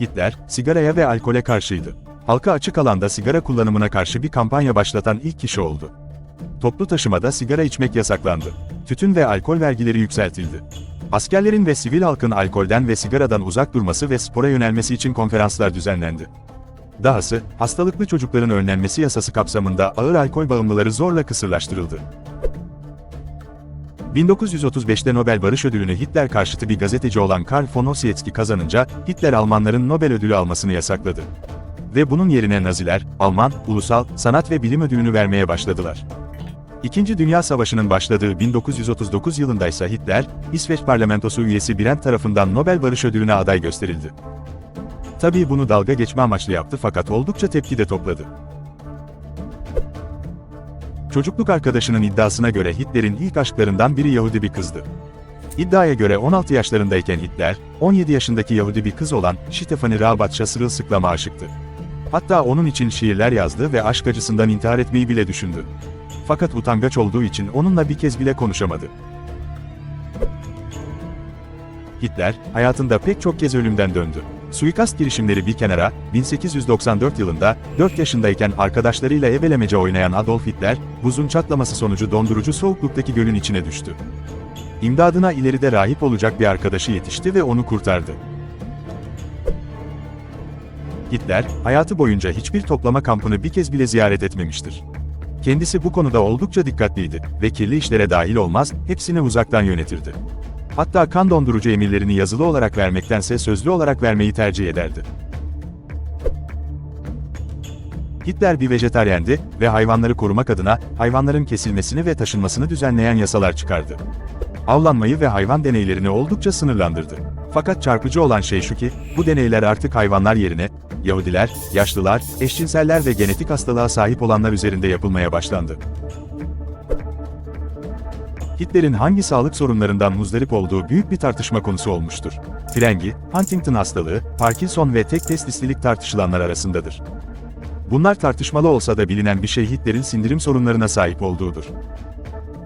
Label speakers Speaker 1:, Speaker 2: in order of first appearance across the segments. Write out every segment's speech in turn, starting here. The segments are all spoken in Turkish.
Speaker 1: Hitler, sigaraya ve alkole karşıydı. Halka açık alanda sigara kullanımına karşı bir kampanya başlatan ilk kişi oldu. Toplu taşımada sigara içmek yasaklandı. Tütün ve alkol vergileri yükseltildi. Askerlerin ve sivil halkın alkolden ve sigaradan uzak durması ve spora yönelmesi için konferanslar düzenlendi. Dahası, hastalıklı çocukların önlenmesi yasası kapsamında ağır alkol bağımlıları zorla kısırlaştırıldı. 1935'te Nobel Barış Ödülünü Hitler karşıtı bir gazeteci olan Karl von Ossietzky kazanınca, Hitler Almanların Nobel Ödülü almasını yasakladı. Ve bunun yerine Naziler, Alman, Ulusal, Sanat ve Bilim Ödülünü vermeye başladılar. İkinci Dünya Savaşı'nın başladığı 1939 yılında ise Hitler, İsveç parlamentosu üyesi Brent tarafından Nobel Barış Ödülü'ne aday gösterildi. Tabii bunu dalga geçme amaçlı yaptı fakat oldukça tepki de topladı. Çocukluk arkadaşının iddiasına göre Hitler'in ilk aşklarından biri Yahudi bir kızdı. İddiaya göre 16 yaşlarındayken Hitler, 17 yaşındaki Yahudi bir kız olan Stefanie Rabatsch'a sırılsıklama aşıktı. Hatta onun için şiirler yazdı ve aşk acısından intihar etmeyi bile düşündü. Fakat utangaç olduğu için onunla bir kez bile konuşamadı. Hitler, hayatında pek çok kez ölümden döndü. Suikast girişimleri bir kenara, 1894 yılında, 4 yaşındayken arkadaşlarıyla ebelemece oynayan Adolf Hitler, buzun çatlaması sonucu dondurucu soğukluktaki gölün içine düştü. İmdadına ileride rahip olacak bir arkadaşı yetişti ve onu kurtardı. Hitler, hayatı boyunca hiçbir toplama kampını bir kez bile ziyaret etmemiştir. Kendisi bu konuda oldukça dikkatliydi ve kirli işlere dahil olmaz, hepsini uzaktan yönetirdi. Hatta kan dondurucu emirlerini yazılı olarak vermektense sözlü olarak vermeyi tercih ederdi. Hitler bir vejetaryendi ve hayvanları korumak adına hayvanların kesilmesini ve taşınmasını düzenleyen yasalar çıkardı. Avlanmayı ve hayvan deneylerini oldukça sınırlandırdı. Fakat çarpıcı olan şey şu ki, bu deneyler artık hayvanlar yerine, Yahudiler, yaşlılar, eşcinseller ve genetik hastalığa sahip olanlar üzerinde yapılmaya başlandı. Hitler'in hangi sağlık sorunlarından muzdarip olduğu büyük bir tartışma konusu olmuştur. Frengi, Huntington hastalığı, Parkinson ve tek testislilik tartışılanlar arasındadır. Bunlar tartışmalı olsa da bilinen bir şey Hitler'in sindirim sorunlarına sahip olduğudur.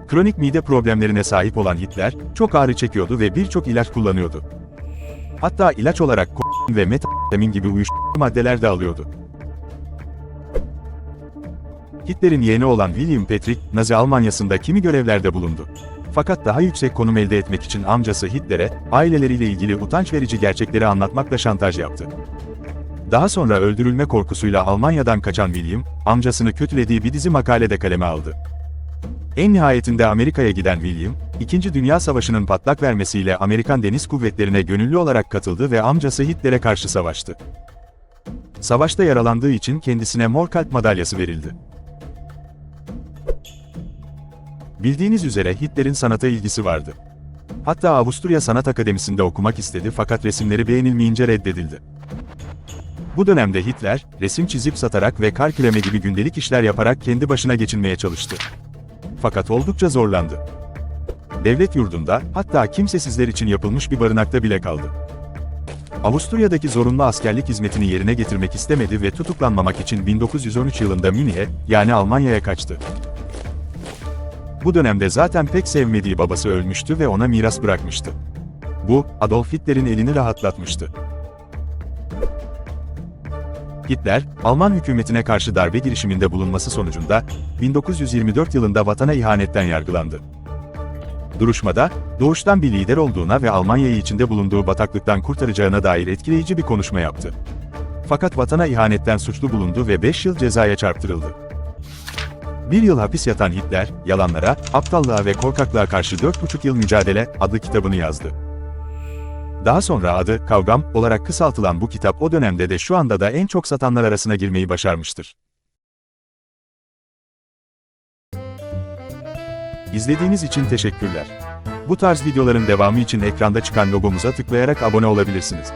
Speaker 1: Kronik mide problemlerine sahip olan Hitler, çok ağrı çekiyordu ve birçok ilaç kullanıyordu. Hatta ilaç olarak kokain ve metamfetamin gibi uyuşturucu maddeler de alıyordu. Hitler'in yeğeni olan William Patrick, Nazi Almanyası'nda kimi görevlerde bulundu. Fakat daha yüksek konum elde etmek için amcası Hitler'e, aileleriyle ilgili utanç verici gerçekleri anlatmakla şantaj yaptı. Daha sonra öldürülme korkusuyla Almanya'dan kaçan William, amcasını kötülediği bir dizi makalede kaleme aldı. En nihayetinde Amerika'ya giden William, İkinci Dünya Savaşı'nın patlak vermesiyle Amerikan Deniz Kuvvetleri'ne gönüllü olarak katıldı ve amcası Hitler'e karşı savaştı. Savaşta yaralandığı için kendisine Mor Kalp madalyası verildi. Bildiğiniz üzere Hitler'in sanata ilgisi vardı. Hatta Avusturya Sanat Akademisi'nde okumak istedi fakat resimleri beğenilmeyince reddedildi. Bu dönemde Hitler, resim çizip satarak ve kar küreme gibi gündelik işler yaparak kendi başına geçinmeye çalıştı. Fakat oldukça zorlandı. Devlet yurdunda, hatta kimsesizler için yapılmış bir barınakta bile kaldı. Avusturya'daki zorunlu askerlik hizmetini yerine getirmek istemedi ve tutuklanmamak için 1913 yılında Münih'e, yani Almanya'ya kaçtı. Bu dönemde zaten pek sevmediği babası ölmüştü ve ona miras bırakmıştı. Bu, Adolf Hitler'in elini rahatlatmıştı. Hitler, Alman hükümetine karşı darbe girişiminde bulunması sonucunda, 1924 yılında vatana ihanetten yargılandı. Duruşmada, doğuştan bir lider olduğuna ve Almanya'yı içinde bulunduğu bataklıktan kurtaracağına dair etkileyici bir konuşma yaptı. Fakat vatana ihanetten suçlu bulundu ve 5 yıl cezaya çarptırıldı. Bir yıl hapis yatan Hitler, Yalanlara, Aptallığa ve Korkaklığa Karşı 4,5 Yıl Mücadele adlı kitabını yazdı. Daha sonra adı Kavgam olarak kısaltılan bu kitap o dönemde de şu anda da en çok satanlar arasına girmeyi başarmıştır. İzlediğiniz için teşekkürler. Bu tarz videoların devamı için ekranda çıkan logomuza tıklayarak abone olabilirsiniz.